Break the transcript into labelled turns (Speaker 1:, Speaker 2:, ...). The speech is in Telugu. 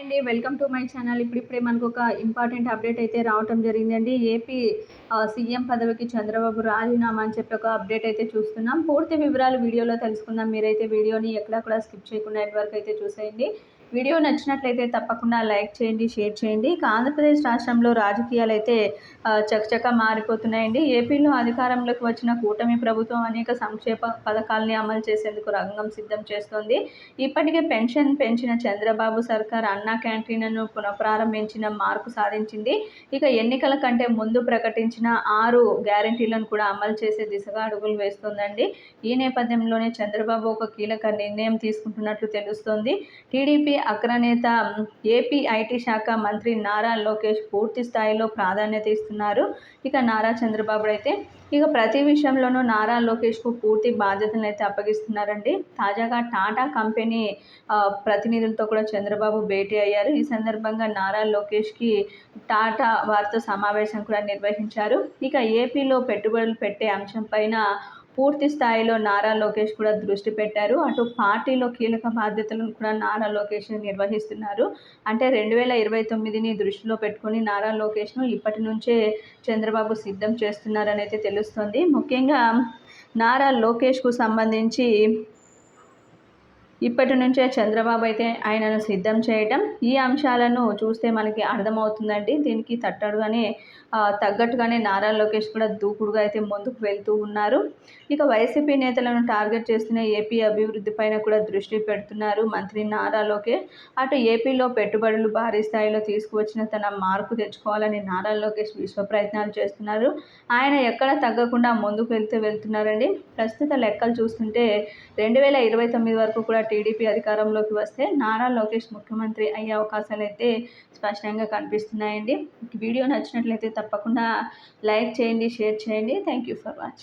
Speaker 1: అండి వెల్కమ్ టు మై ఛానల్. ఇప్పుడు ఇప్పుడే మనకు ఒక ఇంపార్టెంట్ అప్డేట్ అయితే రావటం జరిగిందండి. ఏపీ సీఎం పదవికి చంద్రబాబు రాజీనామా అని చెప్పి ఒక అప్డేట్ అయితే చూస్తున్నాం. పూర్తి వివరాలు వీడియోలో తెలుసుకుందాం. మీరైతే వీడియోని ఎక్కడా కూడా స్కిప్ చేయకుండా ఎండ్ అయితే చూసేయండి. వీడియో నచ్చినట్లయితే తప్పకుండా లైక్ చేయండి షేర్ చేయండి. ఇక ఆంధ్రప్రదేశ్ రాష్ట్రంలో రాజకీయాలు అయితే చకచక మారిపోతున్నాయండి. ఏపీలో అధికారంలోకి వచ్చిన కూటమి ప్రభుత్వం అనేక సంక్షేమ పథకాలని అమలు చేసేందుకు రంగం సిద్ధం చేస్తోంది. ఇప్పటికే పెన్షన్ పెంచిన చంద్రబాబు సర్కార్ అన్నా క్యాంటీన్ను పునఃప్రారంభించిన మార్పు సాధించింది. ఇక ఎన్నికల కంటే ముందు ప్రకటించిన ఆరు గ్యారంటీలను కూడా అమలు చేసే దిశగా అడుగులు వేస్తోందండి. ఈ నేపథ్యంలోనే చంద్రబాబు ఒక కీలక నిర్ణయం తీసుకుంటున్నట్లు తెలుస్తోంది. టీడీపీ అగ్రనేత ఏపీ ఐటీ శాఖ మంత్రి నారా లోకేష్ పూర్తి స్థాయిలో ప్రాధాన్యత ఇస్తున్నారు. ఇక నారా చంద్రబాబు అయితే ఇక ప్రతి విషయంలోనూ నారా లోకేష్కు పూర్తి బాధ్యతలను అయితే అప్పగిస్తున్నారండి. తాజాగా టాటా కంపెనీ ప్రతినిధులతో కూడా చంద్రబాబు భేటీ అయ్యారు. ఈ సందర్భంగా నారా లోకేష్కి టాటా వారితో సమావేశం కూడా నిర్వహించారు. ఇక ఏపీలో పెట్టుబడులు పెట్టే అంశం పైన పూర్తి స్థాయిలో నారా లోకేష్ కూడా దృష్టి పెట్టారు. అటు పార్టీలో కీలక బాధ్యతలను కూడా నారా లోకేష్ నిర్వహిస్తున్నారు. అంటే రెండు వేల ఇరవై తొమ్మిదిని దృష్టిలో పెట్టుకొని నారా లోకేష్ను ఇప్పటి నుంచే చంద్రబాబు సిద్ధం చేస్తున్నారని అయితే తెలుస్తుంది. ముఖ్యంగా నారా లోకేష్కు సంబంధించి ఇప్పటి నుంచే చంద్రబాబు అయితే ఆయనను సిద్ధం చేయటం ఈ అంశాలను చూస్తే మనకి అర్థమవుతుందండి. దీనికి తట్టడుగానే తగ్గట్టుగానే నారా లోకేష్ కూడా దూకుడుగా అయితే ముందుకు వెళ్తూ ఉన్నారు. ఇక వైసీపీ నేతలను టార్గెట్ చేస్తున్న ఏపీ అభివృద్ధి పైన కూడా దృష్టి పెడుతున్నారు మంత్రి నారా లోకేష్. అటు ఏపీలో పెట్టుబడులు భారీ స్థాయిలో తీసుకువచ్చిన తన మార్పు తెచ్చుకోవాలని నారా లోకేష్ విశ్వ ప్రయత్నాలు చేస్తున్నారు. ఆయన ఎక్కడ తగ్గకుండా ముందుకు వెళ్తూ వెళ్తున్నారండి? ప్రస్తుత లెక్కలు చూస్తుంటే రెండు వేల ఇరవై తొమ్మిది వరకు కూడా టీడీపీ అధికారంలోకి వస్తే నారా లోకేష్ ముఖ్యమంత్రి అయ్యే అవకాశాలు అయితే స్పష్టంగా కనిపిస్తున్నాయండి. వీడియో నచ్చినట్లయితే తప్పకుండా లైక్ చేయండి షేర్ చేయండి. Thank you for watching